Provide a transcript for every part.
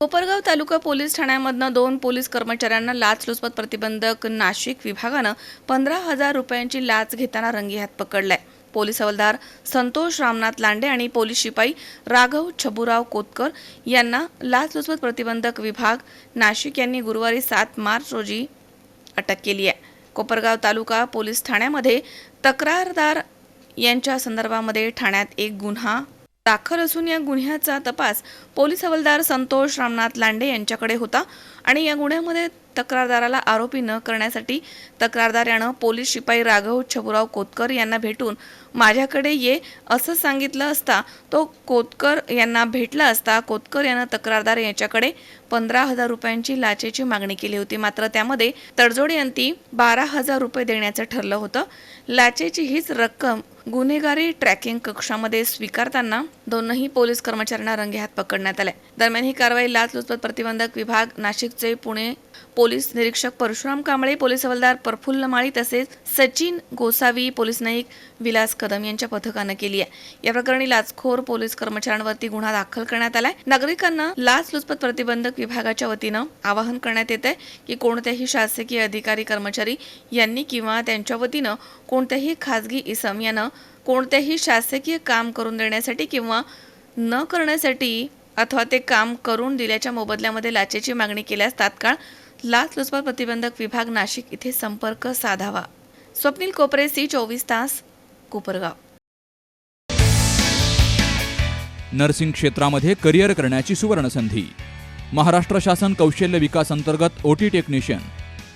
कोपरगाव तालुका police ठाण्यामधनं दोन police कर्मचाऱ्यांना लाचलुचपत प्रतिबंधक नाशिक विभागानं पंधरा हजार रुपयांची लाच घेताना रंगेहात पकडलाय. पोलीस हवालदार संतोष रामनाथ लांडे आणि पोलीस शिपाई राघव छबुराव कोतकर यांना लाचलुचपत प्रतिबंधक विभाग नाशिक यांनी गुरुवारी सात मार्च रोजी अटक केली आहे. कोपरगाव तालुका पोलीस ठाण्यामध्ये तक्रारदार यांच्या संदर्भामध्ये ठाण्यात एक गुन्हा दाखल असून या गुन्ह्याचा तपास पोलीस हवालदार संतोष रामनाथ लांडे यांच्याकडे होता आणि या गुन्ह्यामध्ये तक्रारदाराला आरोपी न करण्यासाठी तक्रारदार यानं पोलीस शिपाई राघव छबुराव कोतकर यांना भेटून माझ्याकडे ये असं सांगितलं असता तो कोतकर यांना भेटला असता कोतकर यानं तक्रारदार यांच्याकडे पंधरा हजार रुपयांची लाचेची मागणी केली होती. मात्र त्यामध्ये तडजोडी अंती बारा हजार रुपये देण्याचं ठरलं होतं. लाचेची हीच रक्कम गुन्हेगारी ट्रॅकिंग कक्षामध्ये स्वीकारताना दोनही पोलीस कर्मचाऱ्यांना रंगेहात पकडण्यात आले दरम्यान ही कारवाई लाचलुचपत प्रतिबंधक विभाग नाशिकचे पुणे पोलीस निरीक्षक परशुराम कांबळे पोलीस हवालदार प्रफुल्ल माळी तसेच सचिन गोसावी पोलीस नाईक विलास कदम यांच्या पथकानं केली आहे. या प्रकरणी लाचखोर पोलीस कर्मचाऱ्यांवरती गुन्हा दाखल करण्यात आलाय. नागरिकांना लाचलुचपत प्रतिबंधक विभागाच्या वतीनं आवाहन करण्यात येत आहे की कोणत्याही शासकीय अधिकारी कर्मचारी यांनी किंवा त्यांच्या वतीनं कोणत्याही खाजगी इसम यानं कोणत्याही शासकीय काम करून देण्यासाठी किंवा न करण्यासाठी अथवा ते काम करून दिल्याच्या मोबदल्यामध्ये लाचेची मागणी केल्यास तात्काळ लाचलुचपत प्रतिबंधक विभाग नाशिक इथे संपर्क साधावा. स्वप्नील कोपरे सी चोवीस तास कोपरगाव. नर्सिंग क्षेत्रामध्ये करिअर करण्याची सुवर्णसंधी. महाराष्ट्र शासन कौशल्य विकास अंतर्गत O T technician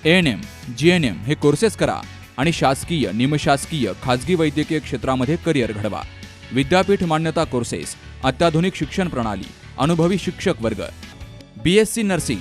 N M G N M हे कोर्सेस करा आणि शासकीय निमशासकीय खाजगी वैद्यकीय क्षेत्रामध्ये करिअर घडवा. विद्यापीठ मान्यता कोर्सेस अत्याधुनिक शिक्षण प्रणाली अनुभवी शिक्षक वर्ग. B S C nursing